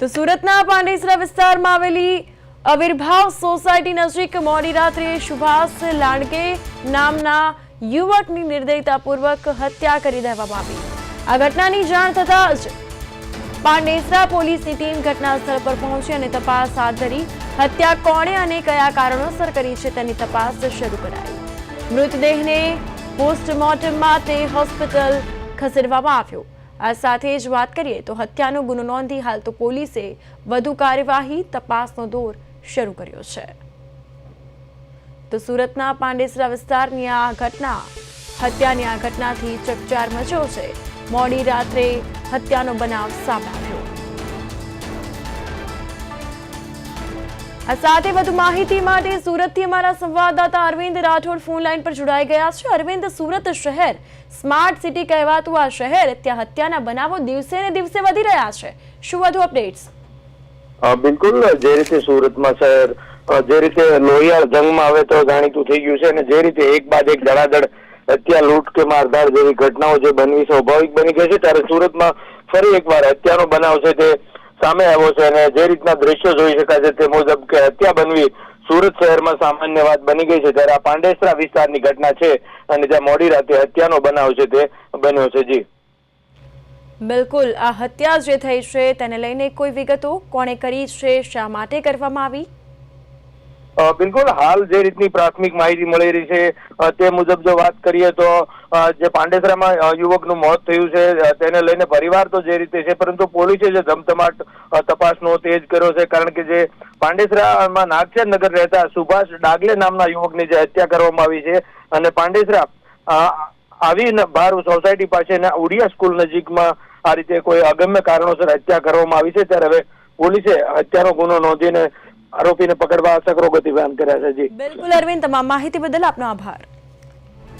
તો સુરતના પાંડેસરા વિસ્તારમાં આવેલી અવિર્ભાવ સોસાયટી નજીક મોડી રાત્રે સુભાષ લાંડગે નામના યુવકની નિર્દયતાપૂર્વક હત્યા કરી દેવામાં આવી. આ ઘટનાની જાણ થતાં જ પાંડેસરા પોલીસની ટીમ ઘટના સ્થળ પર પહોંચી અને તપાસ હાથ ધરી હત્યા કોણે અને કયા કારણોસર કરી છે તેની તપાસ શરૂ કરાઈ. મૃતદેહને પોસ્ટમોર્ટમ માટે હોસ્પિટલ ખસેડવામાં આવ્યો. આ સાથે જ વાત કરીએ તો હત્યાનો ગુનો નોંધી હાલ તો પોલીસે વધુ કાર્યવાહી તપાસનો દોર શરૂ કર્યો છે. તો સુરતના પાંડેસરા વિસ્તારની આ ઘટના, હત્યાની આ ઘટનાથી ચકચાર મચ્યો છે. મોડી રાત્રે હત્યાનો બનાવ સામે આ સાથે વધુ માહિતી માટે સુરતથી અમારા સંવાદદાતા અરવિંદ રાઠોડ ફોન લાઈન પર જોડાઈ ગયા છે. અરવિંદ, સુરત શહેર સ્માર્ટ સિટી કહેવાતું આ શહેર ત્યાં હત્યાના બનાવો દિવસે ને દિવસે વધી રહ્યા છે. શું વધુ અપડેટ્સ? બિલકુલ. જે રીતે સુરતમાં શહેર જે રીતે લોહિયાળ જંગમાં હવે તો જાણીતું થઈ ગયું છે અને જે રીતે એક બાદ એક ધડાધડ હત્યા, લૂંટ કે મારધાડ જેવી ઘટનાઓ જે બનવી સ્વાભાવિક બની ગઈ છે, ત્યારે સુરતમાં ફરી એકવાર હત્યાનો બનાવ છે તે સામે આવ્યો છે અને જે રીતના દ્રશ્યો જોઈ શકાય છે તે મુજબ કે હત્યા બનવી સુરત શહેરમાં સામાન્ય વાત બની ગઈ છે ત્યારે આ પાંડેસરા વિસ્તારની ઘટના છે અને જ્યાં મોડી રાતે હત્યાનો બનાવ છે તે બન્યો છે. જી. બિલકુલ, આ હત્યા જે થઈ છે તેને લઈને કોઈ વિગતો કોણે કરી છે, શા માટે કરવામાં આવી? બિલકુલ હાલ જે રીતની પ્રાથમિક માહિતી મળી રહી છે તે મુજબ જો વાત કરીએ તો જે પાંડેસરામાં યુવકનું મોત થયું છે તેને લઈને પરિવાર તો જે રીતે છે, પરંતુ પોલીસે જે ધમધમાટ તપાસનો તેજ કર્યો છે, કારણ કે જે પાંડેસરામાં નાગચંદ નગર રહેતા સુભાષ ડાગલે નામના યુવકની જે હત્યા કરવામાં આવી છે, અને પાંડેસરા આવી બહાર સોસાયટી પાસે ઉડિયા સ્કૂલ નજીકમાં આ રીતે કોઈ અગમ્ય કારણોસર હત્યા કરવામાં આવી છે, ત્યારે હવે પોલીસે હત્યાનો ગુનો નોંધીને આરોપીને પકડવા સક્રો ગતિ કર્યા છે જી. બિલકુલ અરવિંદ તમામ માહિતી બદલ આપનો આભાર.